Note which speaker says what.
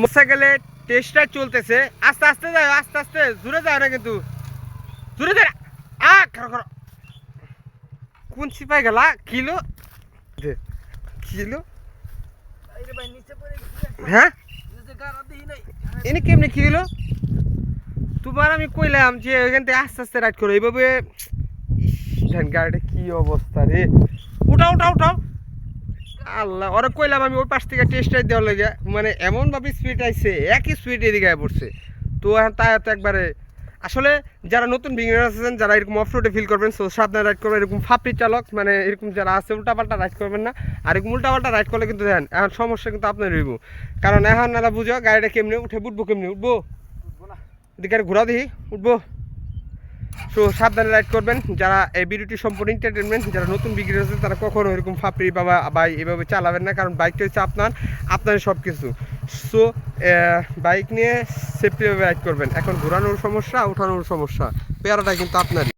Speaker 1: মোটরসাইকেলে টেস্টটা চলতেছে। আস্তে আস্তে যাও আস্তে আস্তে। জোরে যাও না কিন্তু। জোরে যাও আ খারো খারো কোন সিপাই গেলা? কিলো কিলো হ্যাঁ? এনে কেমনে তোমার আমি কইলাম যে ওইখান থেকে আস্তে আস্তে রাইড করো। এইভাবে ধ্যান গাড়িটা কি অবস্থা রে। উঠাও উঠাও উঠাও। আল্লাহ ওরা কইলাম আমি ওই পাশ থেকে টেস্ট রাইড দেওয়ার লাগে মানে এমনভাবে স্পিড আইছে একই স্পিড এদিকে পড়ছে। তো এখন তাই তো একবারে আসলে যারা নতুন বিগিনার আছেন যারা এরকম অফ রোডে ফিল করবেন সো সাবধানে রাইড করবেন এরকম ফাপড়ি চালক মানে এরকম যারা আছে উল্টাপাল্টা রাইড করবেন না। আর এরকম উল্টাপাল্টা রাইড করলে কিন্তু দেখেন এখন সমস্যা কিন্তু আপনার রইব। কারণ এখন নারা বুঝো গাড়িটা কেমনি উঠে উঠবো কেমনি উঠবো? এদিকে ঘোরা দিই উঠবো। সো সাবধানে রাইড করবেন। যারা এই ভিডিওটি সম্পূর্ণ এন্টারটেনমেন্ট যারা নতুন বিক্রি আছে, তারা কখনো এরকম ফাপড়ি বাবা বাই এভাবে চালাবেন না, কারণ বাইকটা হচ্ছে আপনার আপনার সব কিছু সো বাইক নিয়ে সেফটিভাবে রাইড করবেন। এখন ঘোরানোর সমস্যা উঠানোর সমস্যা, পেয়ারাটা কিন্তু আপনারই।